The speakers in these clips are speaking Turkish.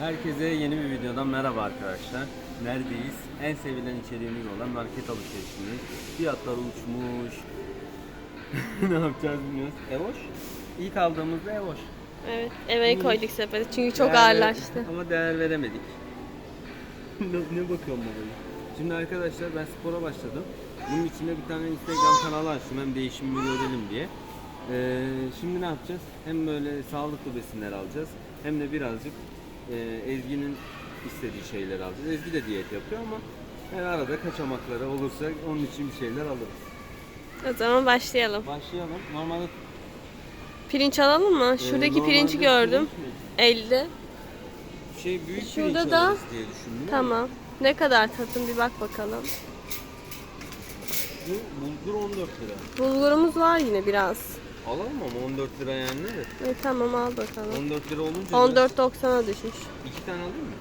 Herkese yeni bir videodan merhaba arkadaşlar. Neredeyiz? En sevilen içeriğimiz olan market alışverişindeyiz. Fiyatlar uçmuş. ne yapacağız bilmiyoruz. Evoş. İlk aldığımızda Evoş. Evet, eve koyduk sepete çünkü çok Değer ağırlaştı. Ama değer veremedik. ne, ne bakıyorum babaya? Şimdi arkadaşlar ben spora başladım. Bunun içinde bir tane Instagram kanalı açtım hem değişim bir görelim diye. Ee, şimdi ne yapacağız? Hem böyle sağlıklı besinler alacağız hem de birazcık e, Ezgi'nin istediği şeyler alacağız. Ezgi de diyet yapıyor ama her arada kaçamakları olursa onun için bir şeyler alırız. O zaman başlayalım. Başlayalım. Normalde Pirinç alalım mı? e, Şuradaki normalde pirinci gördüm. pirinç mi? 50. Şey büyük Şurada pirinç da- alırız diye düşündüm. ama Tamam. Ne kadar tatın bir bak bakalım. Bu bulgur 14 lira. Bulgurumuz var yine biraz. Alalım ama 14 lira yani ne? E, tamam al bakalım. 14 lira olunca 14.90'a düşmüş. iki tane alayım mı?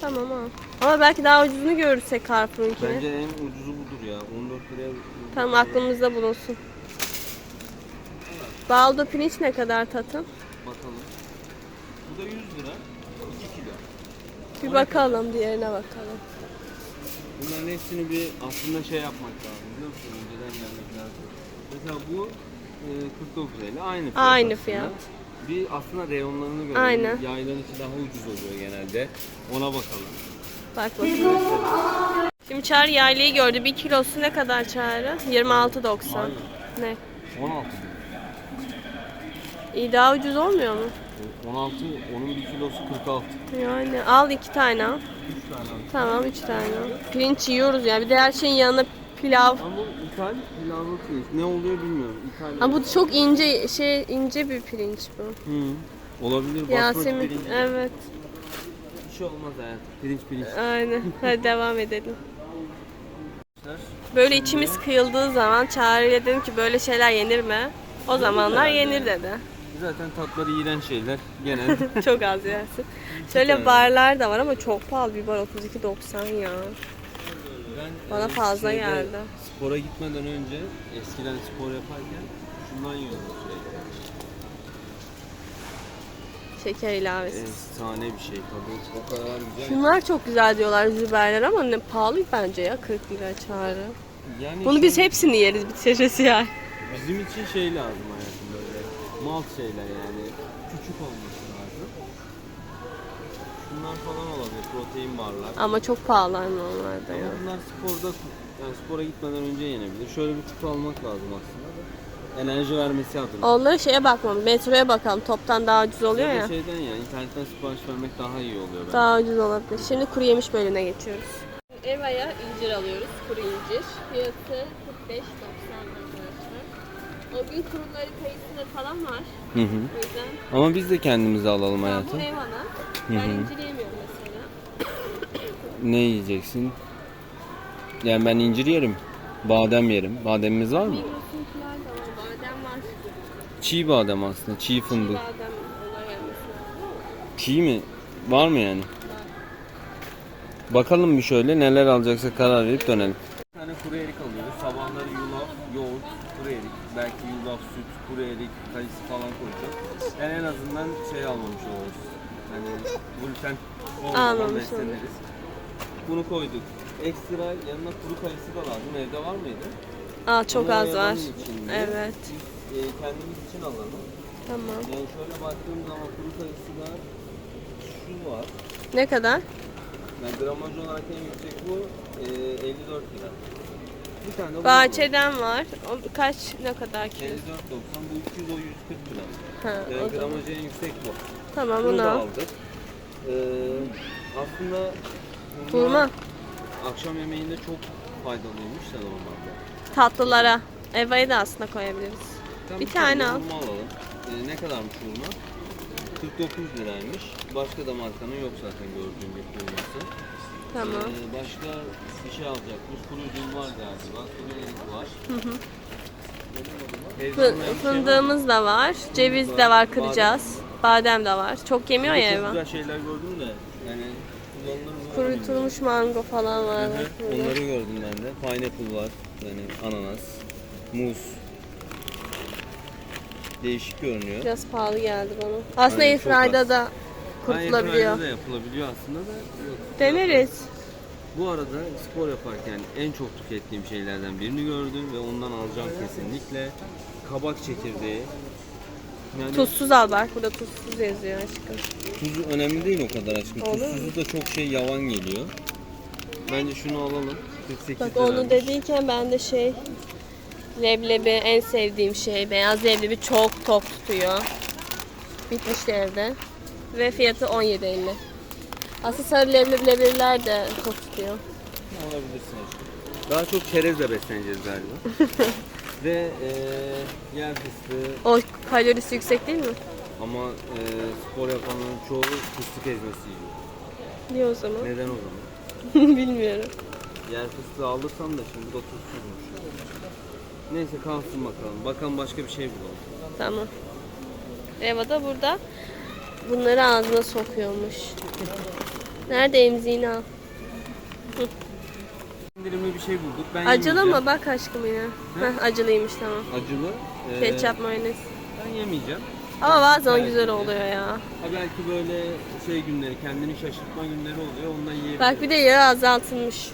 Tamam al. Ama belki daha ucuzunu görürsek Carrefour'unkini. Bence en ucuzu budur ya. 14 liraya. Tamam aklımızda bulunsun. Baldo pirinç ne kadar tatın? Bakalım. Bu da 100 lira. 2 kilo. Bir bakalım diğerine bakalım. Bunların hepsini bir aslında şey yapmak lazım. Biliyor musun? Önceden gelmek lazım. Mesela bu 49 lira. Aynı fiyat Aynı aslında. fiyat. Bir aslında reyonlarını görelim. Aynen. Yayların içi daha ucuz oluyor genelde. Ona bakalım. Bak bakalım. Şimdi Çağrı yaylayı gördü. Bir kilosu ne kadar Çağrı? 26.90. Hayır. Ne? 16 lira. İyi daha ucuz olmuyor mu? 16, onun bir kilosu 46. Yani al iki tane al. 3 tane al. Tamam üç tane al. Pirinç yiyoruz ya. Bir de her şeyin yanına pilav. Ama ithal pilavlı pirinç. Ne oluyor bilmiyorum. İthal. Ama bu çok ince şey ince bir pirinç bu. Hı. Olabilir. Basmati Yasemin evet. Bir şey olmaz hayat. Pirinç pirinç. Aynen. Hadi devam edelim. Böyle içimiz kıyıldığı zaman Çağrı'yla dedim ki böyle şeyler yenir mi? O zamanlar herhalde yenir yani. dedi. Zaten tatları iğrenç şeyler. Genel. çok az yersin. Şöyle barlar da var ama çok pahalı. Bir bar 32.90 ya. Ben Bana e, fazla şeyde, geldi. Spora gitmeden önce eskiden spor yaparken şundan yiyordum sürekli. Şeker ilavesi. Efsane bir şey tadı. O kadar güzel. Şunlar çok güzel diyorlar Züberler ama ne pahalı bence ya 40 lira çağrı. Yani Bunu biz şey- hepsini yeriz bitiririz yani. Bizim için şey lazım hayatım böyle. Malt şeyler yani. Küçük olması lazım. Şunlar falan olabilir. Protein barlar. Ama çok pahalı onlar da ya. Ama bunlar sporda yani spora gitmeden önce yenebilir. Şöyle bir kutu almak lazım aslında da. Enerji vermesi adına. Onlara şeye bakmam, metroya bakalım. Toptan daha ucuz oluyor Ya ya. şeyden ya internetten sipariş vermek daha iyi oluyor bence. Daha ucuz olabilir. Şimdi kuru yemiş bölümüne geçiyoruz. Eva'ya incir alıyoruz. Kuru incir. Fiyatı 45.90 arkadaşlar. O gün kuruları kayısıları falan var. Hı hı. O yüzden Ama biz de kendimize alalım bu hayatım. Eva'nın. Ben hı. incir yemiyorum mesela. Ne yiyeceksin? Yani ben incir yerim. Badem yerim. Bademimiz var mı? Migros'unkiler de var. Badem var. Çiğ badem aslında. Çiğ fındık. Badem ona gelmesi lazım. Çiğ mi? Var mı yani? Bakalım bir şöyle neler alacaksa karar verip dönelim. Bir tane kuru erik alıyoruz. Sabahları yulaf, yoğurt, kuru erik. Belki yulaf, süt, kuru erik, kayısı falan koyacağız. Yani en azından şey almamış oluruz. Hani gluten olmadan Almamış besleniriz. Bunu koyduk. Ekstra yanına kuru kayısı da lazım. Evde var mıydı? Aa çok Onu az var. Evet. Biz e, kendimiz için alalım. Tamam. Yani şöyle baktığım zaman kuru kayısı da şu var. Ne kadar? Yani gramaj olarak en yüksek bu e, 54 lira. Bir tane de bu var. Bahçeden var. O kaç ne kadar ki? 54.90 bu 200 o 140 lira. Ha, Yani o zaman. gramajı en yüksek bu. Tamam Bunu bunu da al. aldık. Ee, aslında Hurma. Akşam yemeğinde çok faydalıymış da normalde. Tatlılara. Eva'yı da aslında koyabiliriz. Sen Bir tane al. Hurma alalım. Ee, ne kadarmış hurma? 49 liraymış. Başka da markanın yok zaten gördüğüm bir hurması. Tamam. Ee, başka bir şey alacak. Buz kuru üzüm var galiba. Kuru erik var. Fı- Heyecanlayan bir şey var mı? fındığımız da var. Ceviz de var kıracağız. Badem de var. Çok yemiyor ya Çok Eva. güzel şeyler gördüm de? Kurutulmuş mango falan var. Hı. Onları gördüm ben de. Pineapple var. Yani ananas, muz. Değişik görünüyor. Biraz pahalı geldi bana. Aslında Airfryer'da az. da kurutulabiliyor. da yapılabiliyor aslında da. Yok. Deneriz. Bu arada spor yaparken en çok tükettiğim şeylerden birini gördüm ve ondan alacağım kesinlikle. Kabak çekirdeği. Yani Tuzsuz al bak. Burada tuzsuz yazıyor aşkım. tuzu önemli değil o kadar aşkım. Olur mu? Tuzsuzu da çok şey yavan geliyor. Bence şunu alalım. 48 Bak liraymış. onu dediyken ben de şey leblebi en sevdiğim şey. Beyaz leblebi çok tok tutuyor. Bitmişti evde. Ve fiyatı 17.50. Aslında sarı leblebiler de tok tutuyor. Alabilirsin aşkım. Daha çok çerezle besleneceğiz galiba. ve eee yer fıstığı O kalorisi yüksek değil mi? ama eee, spor yapanların çoğu fıstık ezmesi yiyor. Niye o zaman? Neden o zaman? Bilmiyorum. Yer fıstığı alırsam da şimdi bu da tuzsuzmuş. Neyse kalsın bakalım. Bakalım başka bir şey bulalım. Tamam. Eva da burada bunları ağzına sokuyormuş. Nerede emziğini al. İndirimli bir şey bulduk. Ben Acılı mı? Bak aşkım yine. Heh, acılıymış tamam. Acılı. Eee, Ketçap mayonez. Ben yemeyeceğim. Ama bazen güzel oluyor ya. Ha belki böyle şey günleri, kendini şaşırtma günleri oluyor. Ondan yiyebilirim. Bak bir de yağı azaltılmış.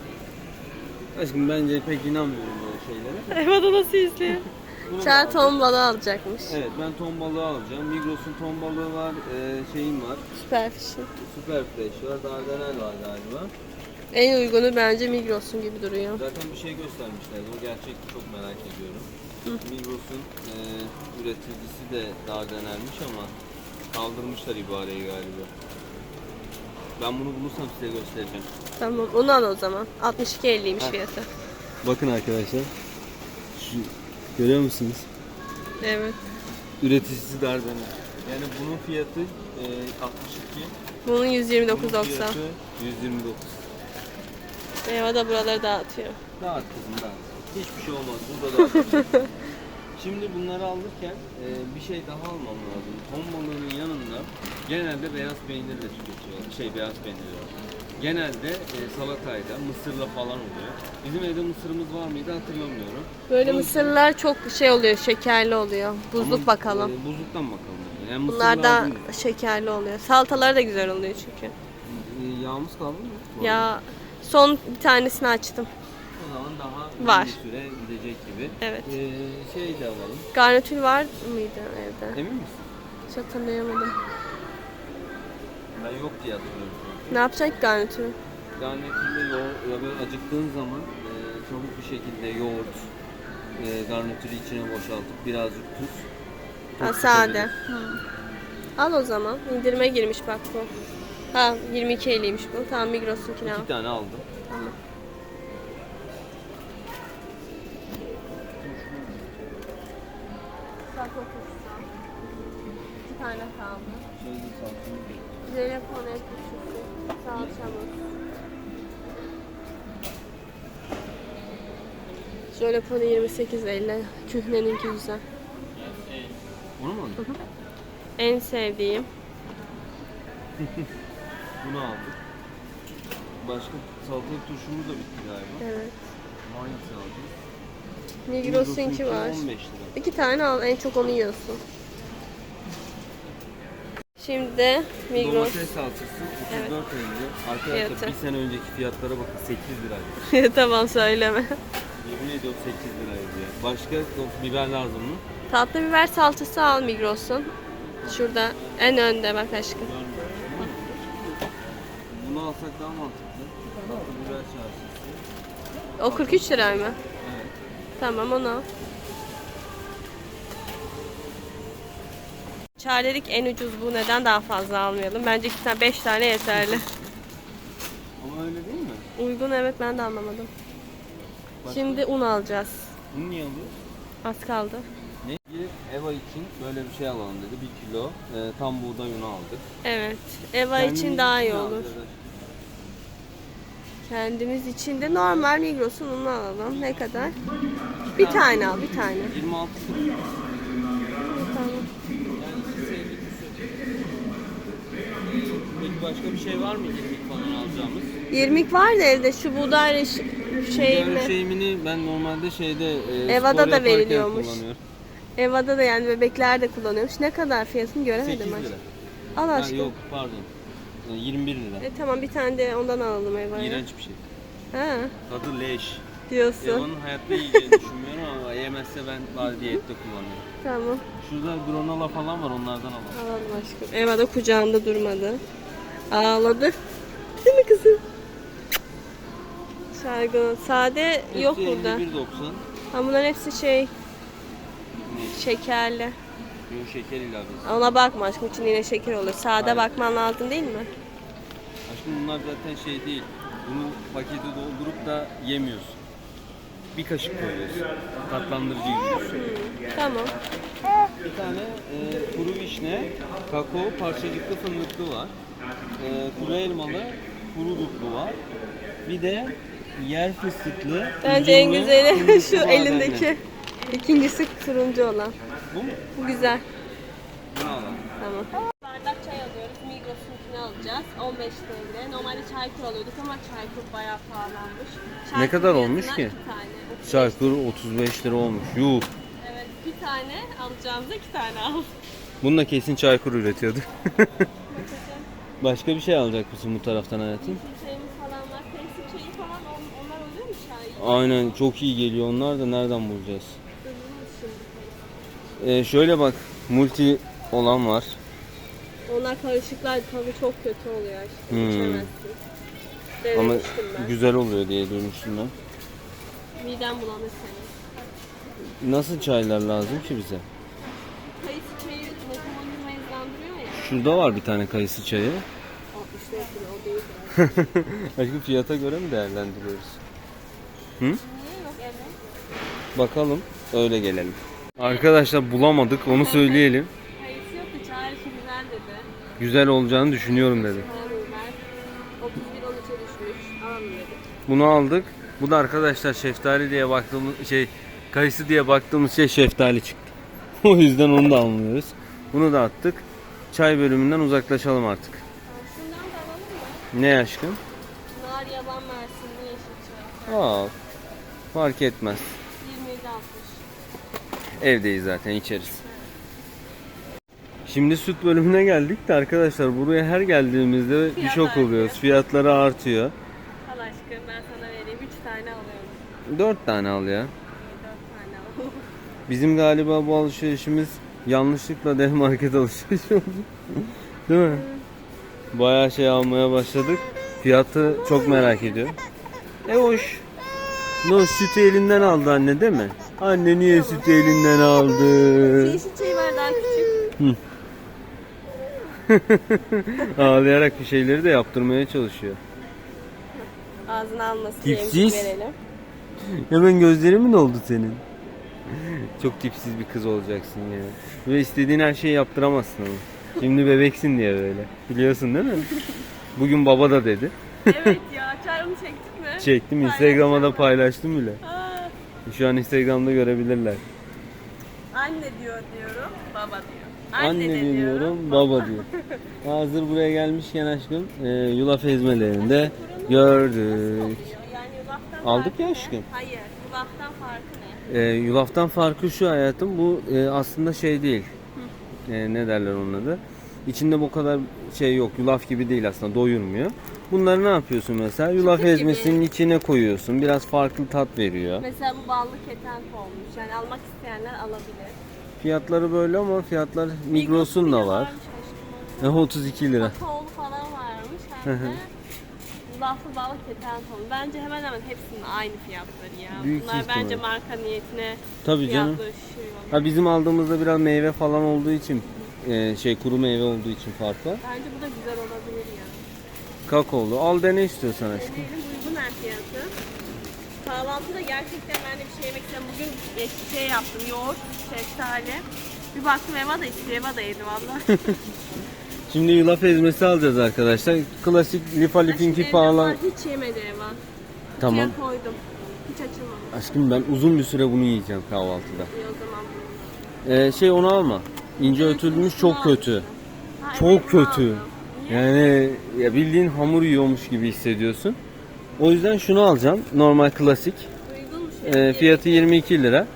Aşkım bence pek inanmıyorum böyle şeylere. Eva da nasıl izliyor? Çağ ton balığı alacakmış. Evet ben ton balığı alacağım. Migros'un ton balığı var, eee, şeyim var. Süper fişi. Super Fresh var, Dardanel var galiba. En uygunu bence Migros'un gibi duruyor. Zaten bir şey göstermişlerdi. O gerçek çok merak ediyorum. Migros'un eee, üreticisi de Dardanel'miş ama kaldırmışlar ibareyi galiba. Ben bunu bulursam size göstereceğim. Tamam onu al o zaman. 62.50'ymiş Heh. fiyatı. Bakın arkadaşlar. Şu, görüyor musunuz? Evet. Üreticisi Dardanel. Yani bunun fiyatı eee 62. Bunun Bunun 129.90. fiyatı 129. Eva da buraları dağıtıyor. Dağıt kızım dağıt. Hiçbir şey olmaz. Burada dağıt. Şimdi bunları alırken e, bir şey daha almam lazım. Ton balığının yanında genelde beyaz peynir de tüketiyorlar. Şey beyaz peynir var. Genelde e, salatayla, mısırla falan oluyor. Bizim evde mısırımız var mıydı hatırlamıyorum. Böyle O yüzden- mısırlar çok şey oluyor, şekerli oluyor. Buzluk Ama, bakalım. e, buzluktan bakalım. Yani mısır Bunlar da lazım. şekerli oluyor. Salatalar da güzel oluyor çünkü. E, yağımız kaldı mı? Var. Ya son bir tanesini açtım. O zaman daha Var. bir süre gidecek gibi. Evet. E, şey de alalım. Garnitür var mıydı evde? Emin misin? Hiç hatırlayamadım. Ben yok diye hatırlıyorum. Ne yapacak ki garnitürü? Garnitürde yoğurt, ya böyle acıktığın zaman e, çabuk bir şekilde yoğurt, e, garnitürü içine boşaltıp birazcık tuz. Ha sade. güzel. Al o zaman. İndirime girmiş bak bu. Ha 22 eliymiş bu. Tamam Migros'unkini al. İki tane aldım. Tamam. İki tane kaldı. Zeynep Konak turşusu. Salçamız. Şöyle pony 28.50. Kühneninki güzel. Onu mu aldın? En sevdiğim. Bunu aldık. Başka salatalık turşumuz da bitti galiba. Evet. Hangisi aldık? Migros'unki var. 15 lira. İki tane al. En çok onu yiyorsun. Şimdi de Migros. Domates salçası 34 Evet. lira. Arkadaşlar Fiyatı. bir sene önceki fiyatlara bakın 8 liraydı. tamam söyleme. Yemin ediyorum 8 liraydı ya. Başka biber lazım mı? Tatlı biber salçası al Migros'un. Şurada en önde bak aşkım. Bunu alsak daha mantıklı. Tatlı biber salçası. O 43 lira mı? Evet. Tamam onu al. Çarelik en ucuz bu. Neden daha fazla almayalım? Bence iki tane, beş tane yeterli. Ama öyle değil mi? Uygun evet ben de anlamadım. Başka? Şimdi un alacağız. Bunu niye alıyoruz? Az kaldı. Ne? Eva için böyle bir şey alalım dedi. Bir kilo e, tam buğday unu aldık. Evet. Eva Kendimiz için daha iyi olur. alacağız? Kendimiz için de normal Migros'un ununu alalım. Ne kadar? Bir tane al, bir tane. 26 lira. Tamam. Peki başka bir şey var mı 20 falan alacağımız? 20 var da evde şu buğday ş- Yani şeyini. şeyimini ben normalde şeyde e, Eva'da spor da yaparken veriliyormuş. kullanıyorum. Eva'da da yani bebekler de kullanıyormuş. Ne kadar fiyatını 8 göremedim. lira. aşkım. Al Ha, yok pardon. E, 21 lira. E tamam bir tane de ondan alalım Eva'ya. İğrenç bir şey. Ha Tadı leş. diyorsun. Eva'nın hayatta yiyeceğini düşünmüyorum ama yemezse ben bari diyette kullanıyorum. Tamam Şurada granola falan var onlardan alalım. alalım aşkım. Eva da kucağında durmadı. Ağladı. Değil mi kızım? Şarkı sade yok Hepsi burada. 51.90. Ama bunların hepsi şey şekerli. Yok şeker ilavesi. Ona bakma aşkım içinde yine şeker olur. Sade Hayır. bakman lazım değil mi? Aşkım bunlar zaten şey değil. Bunu paketi doldurup da yemiyorsun. Bir kaşık koyuyorsun. Tatlandırıcı gibi düşün. Tamam. Bir tane e, kuru vişne, kakao, parçacıklı fındıklı var. E, kuru elmalı, kuru dutlu var. Bir de yer fıstıklı. Bence en üzümlü, güzeli şu bademli. elindeki. İkincisi turuncu olan. Bu mu? Bu güzel. Bunu alalım. Tamam. Bardak çay alıyoruz. Migros'unkini alacağız. 15 TL. Normalde çaykur alıyorduk ama çaykur bayağı pahalanmış. Çaykur Ne kadar olmuş ki? tane. 35 Çaykur 35 lira olmuş. Yuh. Evet bir tane alacağımıza iki tane al. Bununla kesin çaykur üretiyordu. Başka bir şey alacak mısın bu taraftan hayatım? Aynen çok iyi geliyor onlar da nereden bulacağız? Ee, şöyle bak multi olan var. Onlar karışıklar tabii çok kötü oluyor aşkım. Hmm. İçemezsin. Ama Denemiştim ben. güzel oluyor diye duymuştum ben. Midem bulanır senin. Nasıl çaylar lazım ki bize? Kayısı çayı metabolizmayı hızlandırıyor ya. Şurada var bir tane kayısı çayı. 60 lira o değil. Aşkım fiyata göre mi değerlendiriyoruz? Hı? Niye yok evet? Bakalım öyle gelelim. Arkadaşlar bulamadık onu söyleyelim. Kayısı yoktu çağrısı güzel dedi. Güzel olacağını düşünüyorum dedi. Karabiber 31 13'e düşmüş. Alalım dedik. Bunu aldık. Bu da arkadaşlar şeftali diye baktığımız şey kayısı diye baktığımız şey şeftali çıktı. o yüzden onu da almıyoruz. Bunu da attık. Çay bölümünden uzaklaşalım artık. Ne aşkım? Nar yaban mersinli yeşil çay. Aa, fark etmez. 27 60. Evdeyiz zaten içeriz. Şimdi süt bölümüne geldik de arkadaşlar buraya her geldiğimizde bir Fiyat şok artıyor. oluyoruz. Fiyatları artıyor. Al aşkım ben sana vereyim. 3 tane alıyorum. 4 tane al ya. 4 tane alalım. Bizim galiba bu alışverişimiz yanlışlıkla dev market alışverişi oldu. Değil mi? Bayağı şey almaya başladık. Fiyatı çok merak ediyorum. E hoş. No sütü elinden aldı anne değil mi? Anne niye sütü elinden aldı? yeşil çayı var daha küçük. Ağlayarak bir şeyleri de yaptırmaya çalışıyor. Ağzına almasın diye Tipsiz. emzik verelim. Hemen gözleri mi doldu senin? Çok tipsiz bir kız olacaksın ya. Ve istediğin her şeyi yaptıramazsın ama. Şimdi bebeksin diye böyle. Biliyorsun değil mi? Bugün baba da dedi. evet ya çağrımı çektik mi? Çektim Instagram'a da paylaştım bile. Aa, Şu an Instagram'da görebilirler. anne diyor baba diyor. Anne, de diyorum, baba diyor. Hazır buraya gelmişken aşkım e, yulaf ezmelerinde gördük. Aldık ya aşkım. Hayır, yulaftan farkı ne? E, yulaftan farkı şu hayatım bu e, aslında şey değil. E, ne derler onun adı? İçinde bu kadar şey yok. Yulaf gibi değil aslında doyurmuyor. Bunları ne yapıyorsun mesela? Yulaf gibi. ezmesinin içine koyuyorsun. Biraz farklı tat veriyor. Mesela bu ballı keten olmuş. Yani almak isteyenler alabilir. Fiyatları böyle ama fiyatlar Migros'un da var. E, 32 lira. Kakaolu falan varmış. De yulaflı ballı keten tohumu. Bence hemen hemen hepsinin aynı fiyatları ya. Büyük Bunlar ihtimal. bence marka niyetine Tabii canım. fiyatlaşıyor. Ha bizim aldığımızda biraz meyve falan olduğu için e, şey kuru meyve olduğu için fark var. Bence bu da güzel olabilir ya. Kakaolu. Al dene istiyorsan aşkım. Deneyelim uygun her fiyatı. Kahvaltıda gerçekten ben de bir şey yemek istedim. Bugün geç- şey yaptım. Yoğurt, şeftali. Bir baktım Eva da istiyor. Eva da yedi valla. Şimdi yulaf ezmesi alacağız arkadaşlar. Klasik lifa lifinki falan. Hiç yemedi Eva. Tamam. Kutuya koydum. Hiç açılmamış. Aşkım ben uzun bir süre bunu yiyeceğim kahvaltıda. İyi o zaman. Ee, şey onu alma. İnce ötülmüş çok kötü. Ha, Çok bunu kötü. aldım. Yani ya bildiğin hamur yiyormuş gibi hissediyorsun. O yüzden şunu alacağım. Normal klasik. Ee, fiyatı 22 lira.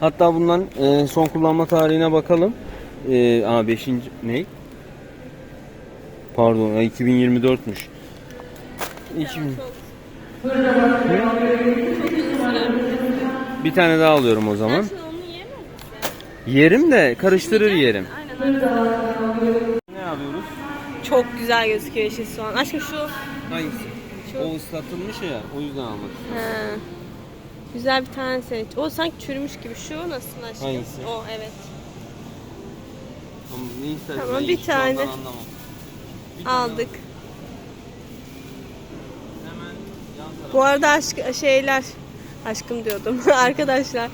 Hatta bundan e, son kullanma tarihine bakalım. Ee, aa 5. ne? Pardon ya 2024'müş. 2000. Çok Bir tane daha alıyorum o zaman. Yerim de karıştırır yerim. Aynen öyle. Ne yapıyoruz? Çok güzel gözüküyor yeşil soğan. Aşkım şu. Hangisi? Şu. O ıslatılmış ya o yüzden almak. He. Güzel bir tane seç. O sanki çürümüş gibi. Şu nasıl aşkım? Hangisi? O evet. Tamam, ne istersen Tamam, ben bir tane. anlamam. Bir tane Aldık. Hemen yan tarafa. Bu arada aşk şeyler aşkım diyordum arkadaşlar.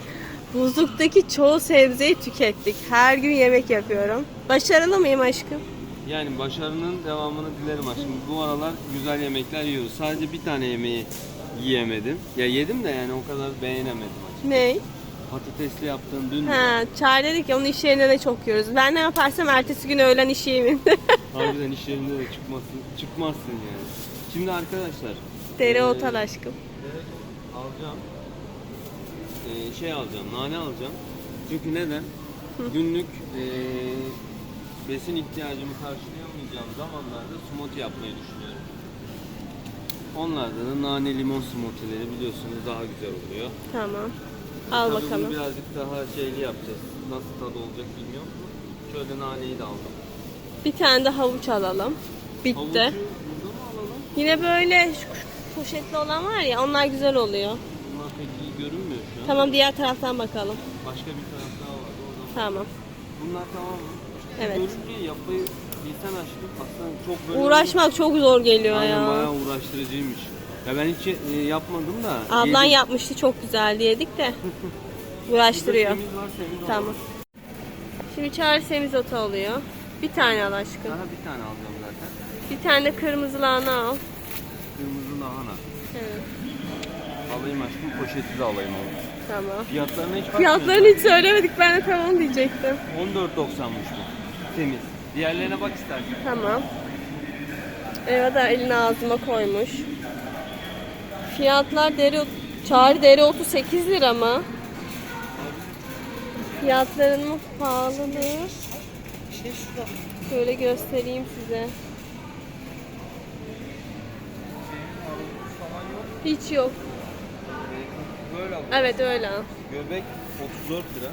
Buzluktaki çoğu sebzeyi tükettik. Her gün yemek yapıyorum. Başarılı mıyım aşkım? Yani başarının devamını dilerim aşkım. Bu aralar güzel yemekler yiyoruz. Sadece bir tane yemeği yiyemedim. Ya yedim de yani o kadar beğenemedim aşkım. Ne? Patatesli yaptığın dün Ha, dedi ki onun iş yerinde de çok yiyoruz. Ben ne yaparsam ertesi gün öğlen iş yemeğinde. harbiden iş yerinde de çıkmasın, çıkmazsın yani. Şimdi arkadaşlar Dereotu Ee, al aşkım. dereotu alacağım. Ee, şey alacağım, nane alacağım. Çünkü neden? Günlük ee, besin ihtiyacımı karşılayamayacağım zamanlarda smoothie yapmayı düşünüyorum. Onlarda da nane limon smoothie'leri biliyorsunuz daha güzel oluyor. Tamam. Al Tabii bakalım. Bunu birazcık daha şeyli yapacağız. Nasıl tadı olacak bilmiyorum. Şöyle naneyi de aldım. Bir tane de havuç alalım. Bitti. Havucu burada mı alalım? Yine böyle şu poşetli olan var ya onlar güzel oluyor. Bunlar pek iyi görünmüyor şu an. Tamam diğer taraftan bakalım. Başka bir taraf daha var. Oradan. Tamam. Bunlar tamam mı? Evet. Görünce yapmayı bilsen aşkım aslında çok böyle... Uğraşmak çok zor geliyor Aynen ya. bayağı uğraştırıcıymış. Ya ben hiç e, yapmadım da. Ablan yedim. yapmıştı çok güzel yedik de. Uğraştırıyor. Var. Tamam. Şimdi Çağrı semizotu alıyor. Bir tane al aşkım. Daha bir tane alacağım zaten. Bir tane de kırmızı lahana al. Kırmızı lahana. Evet. Alayım aşkım poşeti de alayım onu. Tamam. Fiyatlarına hiç. Fiyatlarını hiç söylemedik. Ben de tamam diyecektim. 14.90'mış bu. Temiz. Diğerlerine bak istersen. Tamam. Eva da elini ağzıma koymuş. Fiyatlar deri çağrı dereotu 8 lira mı? Fiyatların mı pahalıdır? Şöyle göstereyim size. Hiç yok. Böyle. Evet öyle. Göbek 34 lira.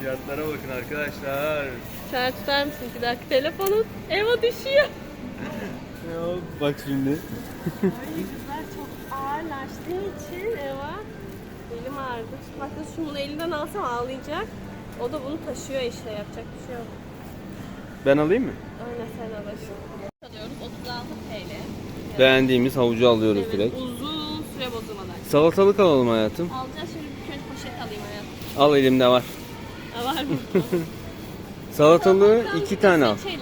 Fiyatlara bakın arkadaşlar. Çağrı tutar mısın bir dakika telefonun? Eva düşüyor. Ya bak şimdi. Yüzler çok ağırlaştığı için Eva elim ağrıdı. Bak şunu elinden alsam ağlayacak. O da bunu taşıyor işte yapacak bir şey yok. Ben alayım mı? Aynen sen alırsın. Alıyoruz 36 TL. Beğendiğimiz havucu alıyoruz Evet, direkt. uzun süre bozulmadan. Salatalık alalım hayatım. Alacağız şimdi bir poşet alayım hayatım. Al elimde var. Var? Salatalığı iki tane al. Seçelim.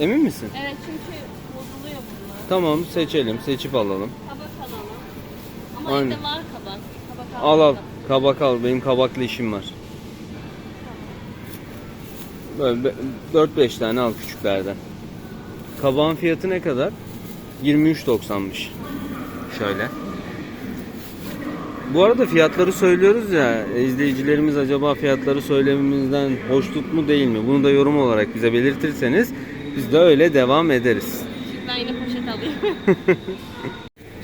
Emin misin? Evet çünkü bozuluyor bunlar. Tamam seçelim. Seçip alalım. Kabak alalım. Ama Aynen. evde var kabak. Kabak Al al. almadım. Kabak al. Benim kabaklı işim var. Böyle 4-5 tane al küçüklerden. Kabağın fiyatı ne kadar? 23.90'mış. Şöyle. Bu arada fiyatları söylüyoruz ya izleyicilerimiz acaba fiyatları söylememizden hoşnut mu değil mi? Bunu da yorum olarak bize belirtirseniz biz de öyle devam ederiz. Ben yine poşet alayım.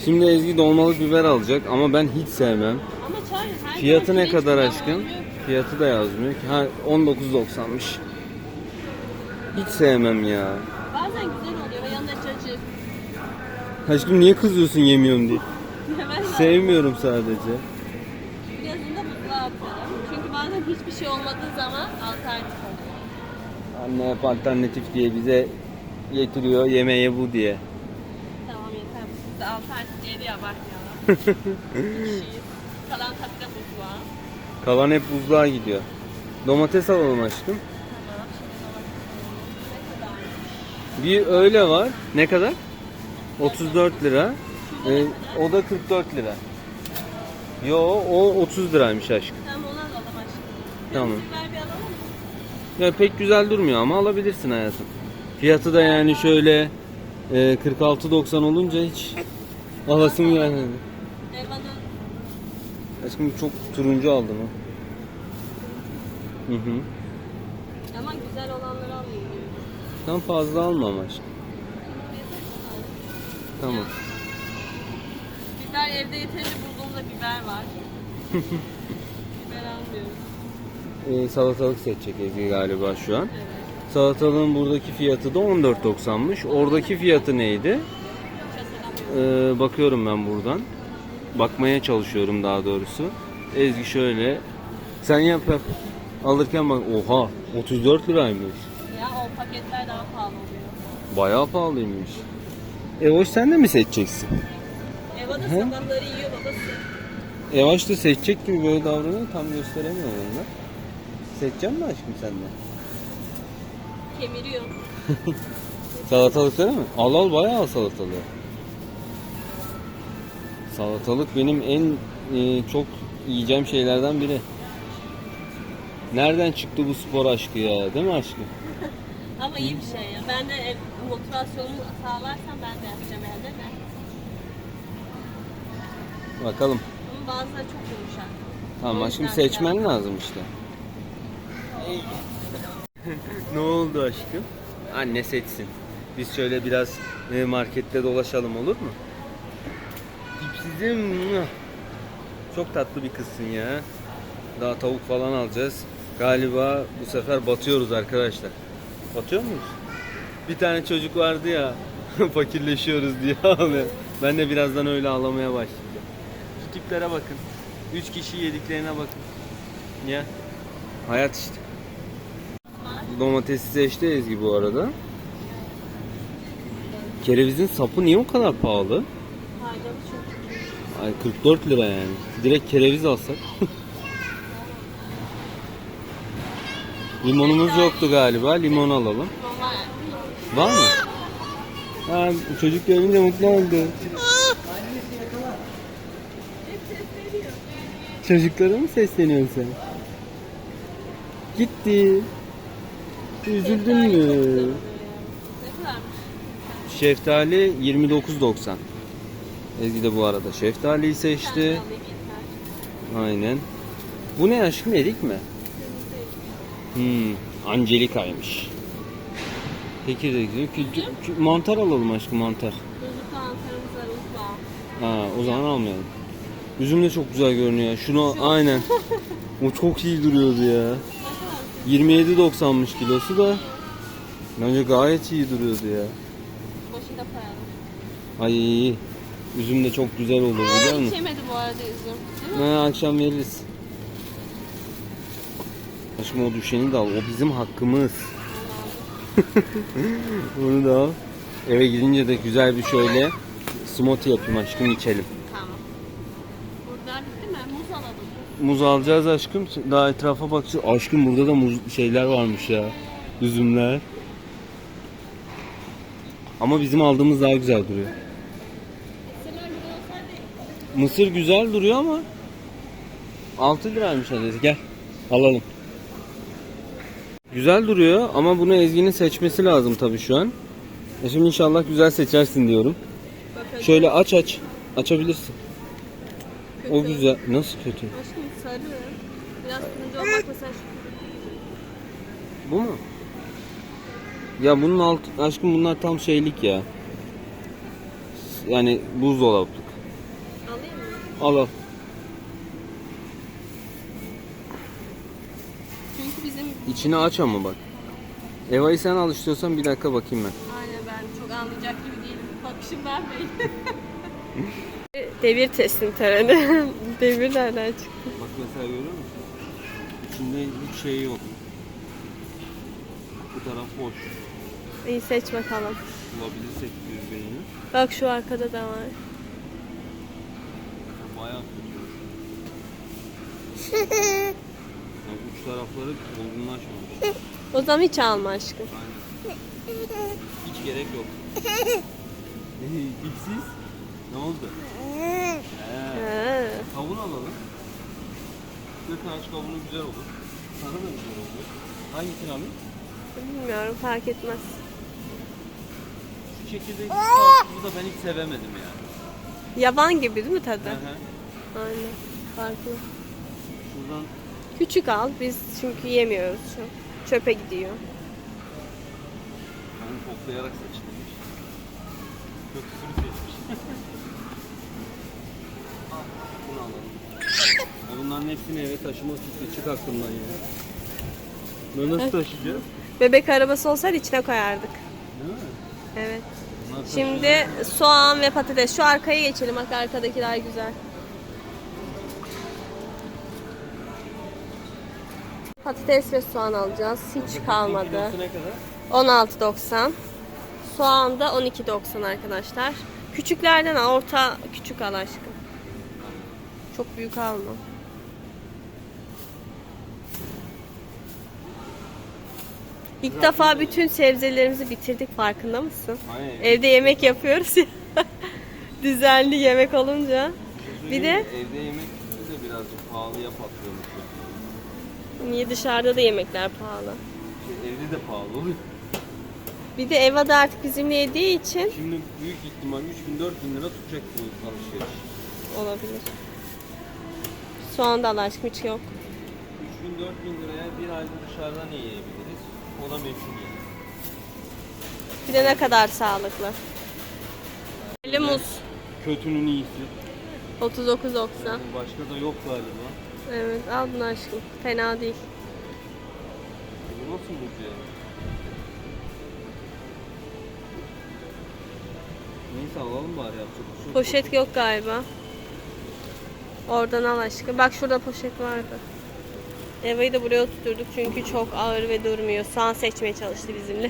Şimdi Ezgi dolmalık biber alacak ama ben hiç sevmem. Ama çay her Fiyatı ne kadar yok. Fiyatı da yazmıyor ki. Ha 19.90'mış. Hiç sevmem ya. Bazen güzel oluyor ve yanında cacık. Aşkım niye kızıyorsun yemiyorum diye. De Sevmiyorum sadece. yazında buzluğa atıyorum. Çünkü bazen hiçbir şey olmadığı zaman alternatif oluyor. Anne hep alternatif diye bize getiriyor yemeğe bu diye. Tamam yeter. Biz de alternatif diye diye abartmayalım. Kişiyiz. Kalan de buzluğa. Kalan hep buzluğa gidiyor. Domates alalım aşkım. Tamam. Şimdi domates. Ne kadar? Bir öyle var. Ne kadar? 34 lira. Ee, o da 44 lira. Yo o 30 liraymış aşkım. Tamam onu alalım aşkım. Tamam. Biber bir alalım mı? Ya pek güzel durmuyor ama alabilirsin hayatım. Fiyatı da yani şöyle e, 46.90 olunca hiç alasım yani. Aşkım çok turuncu aldım ha. Hı hı. ama güzel olanları alayım. Tam fazla alma ama aşkım. Tamam. Biber evde yeterince bulduğumda biber var. biber almıyorum. Ee, salatalık seçecek Ezgi galiba şu an. Evet. Salatalığın buradaki fiyatı da 14.90'mış. Oradaki fiyatı neydi? Ee, bakıyorum ben buradan. Bakmaya çalışıyorum daha doğrusu. Ezgi şöyle. Sen yap yap. Alırken bak. Oha 34 liraymış. Ya o paketler daha pahalı oluyor. Bayağı pahalıymış. E hoş sen de mi seçeceksin? Da Hı? sabahları yiyor babası. Yavaş da seçecek gibi böyle davranıyor. Tam gösteremiyorum onu da. Seçecek mi aşkım sen de? Kemiriyor. Salatalıkları mı? Al al bayağı al salatalığı. Salatalık benim en e, çok yiyeceğim şeylerden biri. Nereden çıktı bu spor aşkı ya? Değil mi aşkım? Ama iyi bir şey ya. Ben de ev, motivasyonumu sağlarsam ben de yapacağım evde de. Bakalım. Ama bazıları çok yumuşak. Tamam aşkım seçmen lazım işte. ne oldu aşkım? Anne seçsin. Biz şöyle biraz e, markette dolaşalım olur mu? Dipsizim. Çok tatlı bir kızsın ya. Daha tavuk falan alacağız. Galiba bu sefer batıyoruz arkadaşlar. Batıyor muyuz? Bir tane çocuk vardı ya. fakirleşiyoruz diye ağlıyor. Ben de birazdan öyle ağlamaya başlayacağım. Tiplere bakın. Üç kişi yediklerine bakın. Ya. Hayat işte. Domatesi seçti Ezgi bu arada. Kerevizin sapı niye o kadar pahalı? Faydalı çünkü. Ay 44 lira yani. Direkt kereviz alsak. Limonumuz yoktu galiba. Limon alalım. Var mı? Ha, çocuk görünce mutlu oldu. Çocuklara mı sesleniyorsun sen? Gitti. Üzüldün mü? Ne kadarmış? Şeftali 29.90. Ezgi de bu arada şeftaliyi seçti. Aynen. Bu ne aşkım erik mi? Hmm, Angelika'ymış. Tekirdek diyor. Mantar alalım aşkım mantar. Ha, o zaman almayalım. Üzüm de çok güzel görünüyor. Şunu aynen. O çok iyi duruyordu ya. 27.90'mış kilosu da. Bence gayet iyi duruyordu ya. Başında koyalım. Ay üzüm de çok güzel olur biliyor musun? yemedi bu arada üzüm. Değil mi? Ha, akşam veririz. Aşkım o düşeni de al. O bizim hakkımız. Onu da al. Eve gidince de güzel bir şöyle smoothie yapayım aşkım içelim. Tamam. Burada bitti mi? Muz alalım. Muz alacağız aşkım. Daha etrafa bakacağız. Aşkım burada da muz şeyler varmış ya. Üzümler. Ama bizim aldığımız daha güzel duruyor. Mısır güzel duruyor ama 6 liraymış adresi. Gel alalım. Güzel duruyor ama bunu Ezgi'nin seçmesi lazım tabii şu an. E şimdi inşallah güzel seçersin diyorum. bakalım. Şöyle aç aç. Açabilirsin. Kötü. O güzel. Nasıl kötü? Aşkım sarı. Biraz turuncu olmak mesela Bu mu? Ya bunun alt aşkım bunlar tam şeylik ya. Yani buzdolaplık. alayım mı? Al al. Çünkü bizim İçini aç ama bak. Eva'yı sen al istiyorsan bir dakika bakayım ben. aynen ben çok anlayacak gibi değilim. Bakışım vermeyin. Devir teslim töreni. Devir nereden çıktı? Bak mesela görüyor musun? İçinde hiç şey yok. Bu taraf boş. İyi seç bakalım. Bulabilirsek düzgününü. Bak şu arkada da var. Bayağı kötü. Yani uç tarafları olgunlaşmamış. O zaman hiç alma aşkım. Aynen. Hiç gerek yok. Dipsiz. Ne oldu? He. Ha. Kavun alalım. Gökhan aç kavunu güzel olur. Sana da güzel olur. Hangisini alayım? Bilmiyorum fark etmez. Şu çekirdeği karpuzu da ben hiç sevemedim yani. Yaban gibi değil mi tadı? Hı hı. Aynen. Farklı. Şuradan Küçük al biz çünkü yemiyoruz şu. Çöpe gidiyor. ha, Onu toplayarak seçilmiş. Sürü seçmiş. Al, Bunu alalım. Ya bunların hepsini eve taşıma fikri çık aklımdan ya. Bunu nasıl taşıyacağız? Bebek arabası olsaydı içine koyardık. Değil mi? Evet. Bunlar Şimdi soğan ve patates. Şu arkaya geçelim. Bak arkadakiler güzel. Patates ve soğan alacağız. Hiç kalmadı. Kilosu ne kadar? 16.90. Soğan da 12.90 arkadaşlar. Küçüklerden al, orta küçük al aşkım. Çok büyük alma. İlk defa bütün sebzelerimizi bitirdik farkında mısın? Hayır. Evde yemek yapıyoruz ya. Düzenli yemek olunca. Bir de Evde yemek de birazcık pahalıya patlıyormuş. niye dışarıda da yemekler pahalı. Şey, evde de pahalı oluyor. Bir de Eva da artık bizimle yediği için Şimdi büyük ihtimal 3000-4000 lira tutacak bu alışveriş. olabilir. Soğan da al aşkım hiç yok. 3000-4000 liraya bir ayda dışarıdan yiyebiliriz. O da mevsim yani. Bir de ne kadar sağlıklı. Eli muz. Kötünün iyisi. 39.90. Başka da yok galiba. Evet al bunu aşkım. Fena değil. Bu nasıl muz ya? Neyse alalım bari yapacak bir şey yok. Poşet yok galiba. Oradan al aşkım. Bak şurada poşet vardı. Eva'yı da buraya oturturduk çünkü çok ağır ve durmuyor. Soğan seçmeye çalıştı bizimle.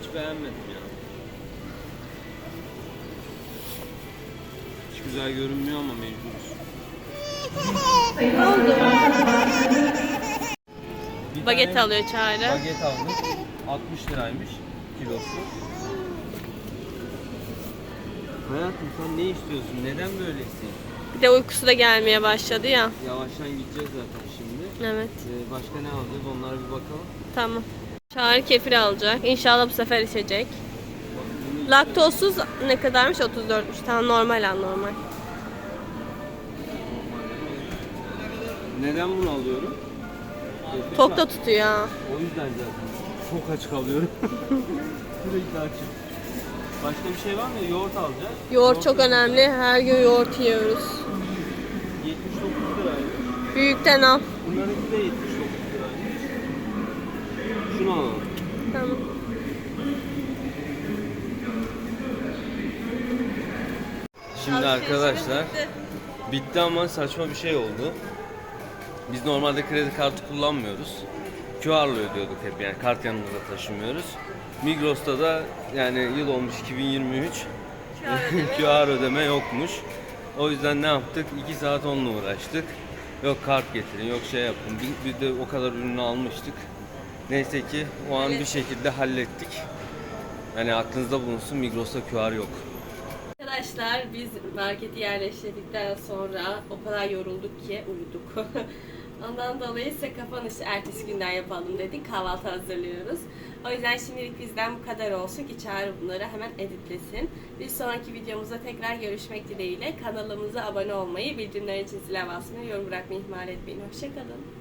Hiç beğenmedim ya. Hiç güzel görünmüyor ama mecburuz. Bir Baget tane alıyor Çağrı. Baget aldık. 60 liraymış kilosu. Hayatım sen ne istiyorsun? Neden böylesin? Bir de uykusu da gelmeye başladı ya. Yavaştan gideceğiz zaten şimdi. Evet. Ee, başka ne alacağız onlara bir bakalım. Tamam. Çağrı kefir alacak. İnşallah bu sefer içecek. Laktozsuz ne kadarmış? 34'müş. Tamam normal al normal. Neden bunu alıyorum? Tok da tutuyor. O yüzden zaten çok aç kalıyorum. Sürekli açım. Başka bir şey var mı? Yoğurt alacağız. Yoğurt çok önemli. Her gün yoğurt yiyoruz. 79 liraymış. Büyükten al. Bunlarınki de 79 liraymış. Şunu alalım. Tamam. Şimdi arkadaşlar Bitti. bitti ama saçma bir şey oldu. Biz normalde kredi kartı kullanmıyoruz. QR'la ödüyorduk hep yani kart yanımızda taşımıyoruz. Migros'ta da yani yıl olmuş 2023 QR ödeme yokmuş. O yüzden ne yaptık? 2 saat onunla uğraştık. Yok kart getirin, yok şey yapın. Bir, bir de o kadar ürünü almıştık. Neyse ki o an bir şekilde hallettik. Yani aklınızda bulunsun Migros'ta QR yok. Arkadaşlar biz marketi yerleştirdikten sonra o kadar yorulduk ki uyuduk. Ondan dolayı size kapanışı ertesi günden yapalım dedik. Kahvaltı hazırlıyoruz. O yüzden şimdilik bizden bu kadar olsun ki Çağrı bunları hemen editlesin. Bir sonraki videomuzda tekrar görüşmek dileğiyle. Kanalımıza abone olmayı, bildirimler için zile basmayı, yorum bırakmayı ihmal etmeyin. Hoşçakalın.